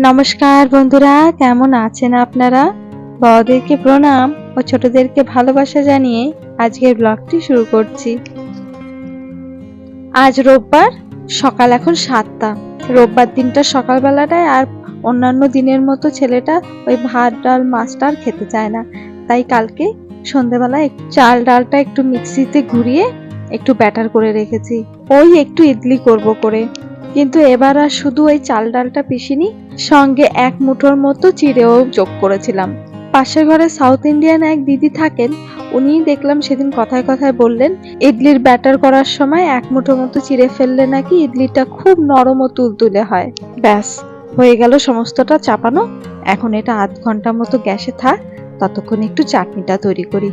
নমস্কার বন্ধুরা, কেমন আছেন আপনারা? বড়দেরকে প্রণাম ও ছোটদেরকে ভালোবাসা জানিয়ে আজকের ব্লগটি শুরু করছি। আজ রোববার, সকাল এখন সাতটা। রোববার দিনটা সকালবেলাটায় আর অন্যান্য দিনের মতো ছেলেটা ওই ভাত, ডাল মাছটা আর খেতে চায় না। তাই কালকে সন্ধেবেলা এক- চাল, ডালটা একটু মিক্সিতে ঘুরিয়ে একটু ব্যাটার করে রেখেছি। ওই একটু ইডলি করব করে। কিন্তু এবার আর শুধু ওই চাল ডালটা পিসিনি, সঙ্গে এক মুঠোর মতো চিড়েও যোগ করেছিলাম। পাশের ঘরে সাউথ ইন্ডিয়ান এক দিদি থাকেন উনি দেখলাম সেদিন কথায় কথায় বললেন, ইডলির ব্যাটার করার সময় এক মুঠো মতো চিড়ে ফেললে নাকি ইডলিটা খুব নরম ও তুলতুলে হয়। ব্যাস, হয়ে গেল সমস্তটা চাপানো। এখন এটা আধ ঘণ্টা মতো গ্যাসে থাক, ততক্ষণ একটু চাটনিটা তৈরি করি।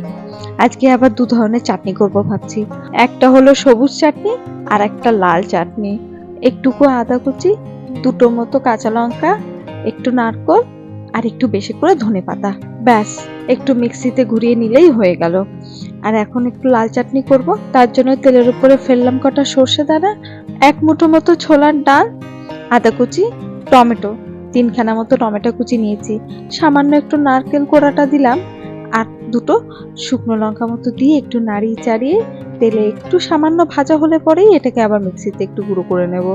আজকে আবার দু ধরনের চাটনি করব ভাবছি। একটা হলো সবুজ চাটনি, আর একটা লাল চাটনি। একটুকু আদা কুচি, দুটো মতো কাঁচা লঙ্কা, একটু নারকোল আর একটু বেশি করে ধনে পাতা। ব্যাস, একটু মিক্সিতে ঘুরিয়ে নিলেই হয়ে গেল। আর এখন একটু লাল চাটনি করব, তার জন্য তেলের উপরে ফেললাম কটা সর্ষে দানা, এক মুঠো মতো ছোলার ডাল, আদা কুচি, টমেটো, তিনখানা মতো টমেটো কুচি নিয়েছি। সামান্য একটু নারকেল কোড়াটা দিলাম দুটো শুকনো লঙ্কা মতো দিয়ে একটু নাড়িয়ে চাড়িয়ে তেলে একটু সামান্য ভাজা হলে পরেই এটাকে আবার মিক্সিতে একটু গুঁড়ো করে নেব।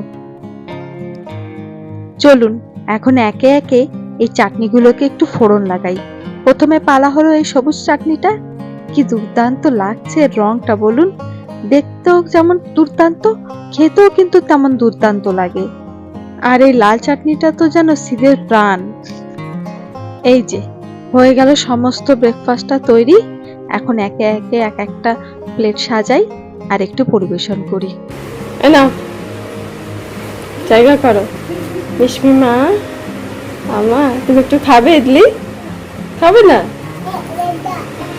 চলুন, এখন একে একে এই চাটনিগুলোকে একটু ফোড়ন লাগাই। প্রথমে পালা হলো এই সবুজ চাটনিটা। কি দুর্দান্ত লাগছে রংটা, বলুন। দেখতেও যেমন দুর্দান্ত, খেতেও কিন্তু তেমন দুর্দান্ত লাগে। আর এই লাল চাটনিটা তো যেন সিদের প্রাণ। এই যে হয়ে গেল সমস্ত ব্রেকফাস্টটা তৈরি। এখন একে একে এক একটা প্লেট সাজাই আর একটু পরিবেশন করি। নাও। জায়গা করো। মিশমি মা তুমি একটু খাবে ইডলি? খাবে না?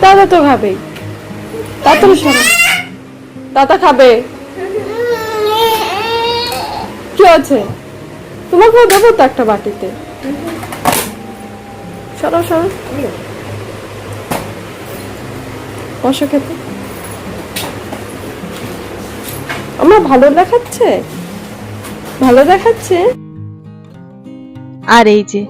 দাদা তো খাবে। তাড়াতাড়ি সরো দাদা খাবে। কি আছে তোমাকেও দেবো তো একটা বাটিতে। সরো সরো বসো খেতে। আমার ভালো দেখাচ্ছে? ভালো দেখাচ্ছে? আর এই যে,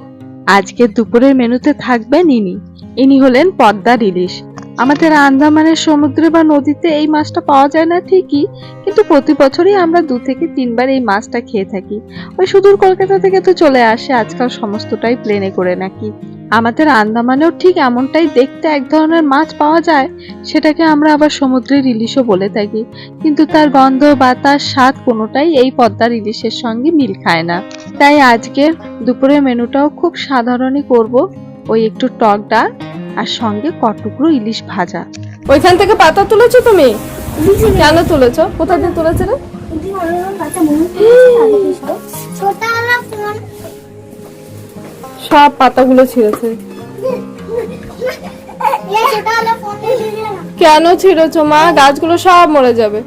আজকে দুপুরের মেনুতে থাকবেন ইনি ইনি হলেন পদ্মার ইলিশ আমাদের আন্দামানের সমুদ্রে বা নদীতে এই মাছটা পাওয়া যায় না ঠিকই, কিন্তু প্রতি বছরই আমরা দু থেকে তিনবার এই মাছটা খেয়ে থাকি। ওই সুদূর কলকাতা থেকে তো চলে আসে, আজকাল সমস্তটাই প্লেনে করে নাকি। আমাদের আন্দামানেও ঠিক এমনটাই দেখতে এক ধরনের মাছ পাওয়া যায়, সেটাকে আমরা আবার সমুদ্রের ইলিশও বলে থাকি। কিন্তু তার গন্ধ বা তার স্বাদ কোনোটাই এই পদ্মার ইলিশের সঙ্গে মিল খায় না। তাই আজকে দুপুরের মেনুটাও খুব সাধারণই করব। ওই একটু টক ডাল আর সঙ্গে কটুকরো ইলিশ ভাজা। ওইখান থেকে পাতা তুলেছো তুমি? কেন তুলেছো? কোথা থেকে তুলেছে রে সব পাতাগুলো ছিঁড়েছে। কেন ছিঁড়েছো মা? গাছগুলো সব মরে যাবে।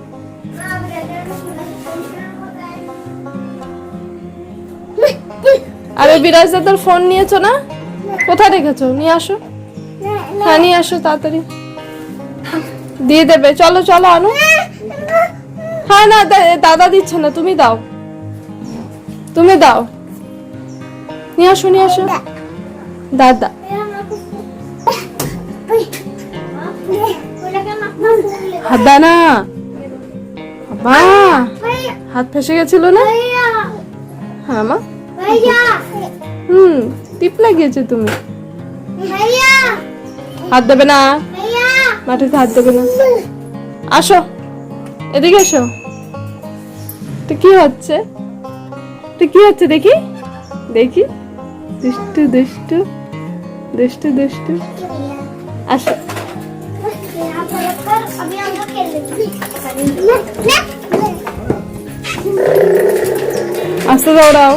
আরে বিরাজ দাদার ফোন নিয়েছো না? কোথায় রেখেছো? নিয়ে আসো। হ্যাঁ নিয়ে আসো তাড়াতাড়ি। দিয়ে দেবে। চলো চলো আনো। হ্যাঁ না দাদা দিচ্ছে না তুমি দাও। তুমি দাও। নিয়ে আসো নিয়ে আসো। দাদা। হাত দা না। বাবা হাত ফেসে গেছিল না? হ্যাঁ মা। হুম টিপ লাগিয়েছে তুমি। হাত দেবে না? মাটিতে হাত দেবে না। আসো। এদিকে এসো। তো কি হচ্ছে? তো কি হচ্ছে দেখি? দেখি। দুষ্টু দুষ্টু দুষ্টু দুষ্টু। আসো। আস্তে দৌড়াও।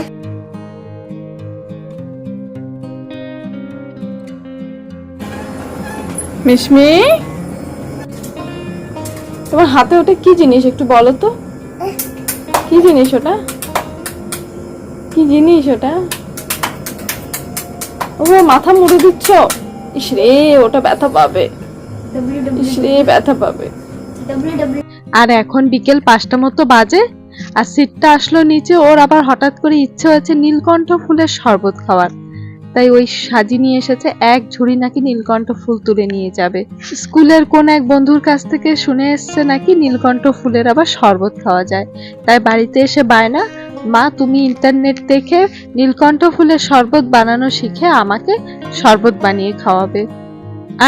মিশমি তোমার হাতে ওটা কি জিনিস একটু বলো তো? কি জিনিস ওটা? কি জিনিস ওটা? ও, মাথা মুড়ে দিচ্ছ? ইস রে, ওটা ব্যথা পাবে। ইস রে, ব্যথা পাবে। আর এখন বিকেল পাঁচটা মতো বাজে, আর সিটটা আসলো নিচে, ওর আবার হঠাৎ করে ইচ্ছে হয়েছে নীলকণ্ঠ ফুলের শরবত খাওয়ার। তাই ওই সাজি নিয়ে এসেছে, এক ঝুড়ি নাকি নীলকণ্ঠ ফুল তুলে নিয়ে যাবে। স্কুলের কোন এক বন্ধুর কাছ থেকে শুনে এসছে নাকি নীলকণ্ঠ ফুলের আবার শরবত খাওয়া যায়। তাই বাড়িতে এসে বায়না, মা, তুমি ইন্টারনেট দেখে নীলকণ্ঠ ফুলের শরবত বানানো শিখে আমাকে শরবত বানিয়ে খাওয়াবে।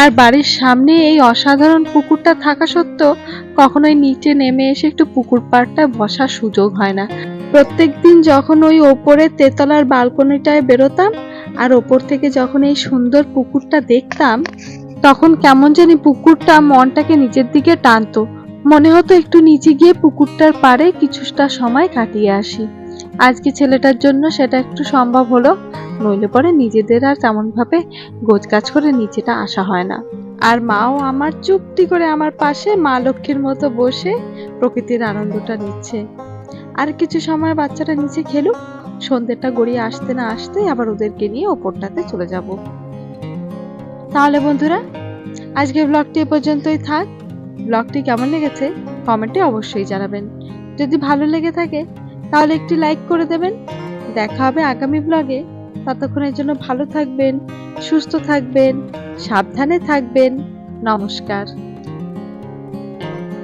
আর বাড়ির সামনে এই অসাধারণ পুকুরটা থাকা সত্ত্বেও কখনোই নিচে নেমে এসে একটু পুকুর পাড়টায় বসার সুযোগ হয় না। প্রত্যেকদিন যখন ওই ওপরে তেতলার বালকনিটায় বেরোতাম আর ওপর থেকে যখন এই সুন্দর পুকুরটা দেখতাম, তখন কেমন জানি পুকুরটা মনটাকে নিজের দিকে টানতো। মনে হতো একটু নিচে গিয়ে পুকুরটার পাড়ে কিছুটা সময় কাটিয়ে আসি। আজকে ছেলেটার জন্য সেটা একটু সম্ভব হলো, নইলে পরে নিজেদের আর তেমন ভাবে গোছগাছ করে নিচেটা আসা হয় না। আর মাও আমার চুপটি করে আমার পাশে, মা লক্ষ্মীর মতো বসে প্রকৃতির আনন্দটা নিচ্ছে। আর কিছু সময় বাচ্চাটা নিচে খেলুক সন্ধ্যেটা গড়িয়ে আসতে না আসতেই আবার ওদেরকে নিয়ে ওপরটাতে চলে যাব। তাহলে বন্ধুরা, আজকের ব্লগটি এ পর্যন্তই থাক। ব্লগটি কেমন লেগেছে কমেন্টে অবশ্যই জানাবেন। যদি ভালো লেগে থাকে, তাহলে একটি লাইক করে দেবেন। দেখা হবে আগামী ব্লগে ততক্ষণের জন্য ভালো থাকবেন, সুস্থ থাকবেন, সাবধানে থাকবেন। নমস্কার।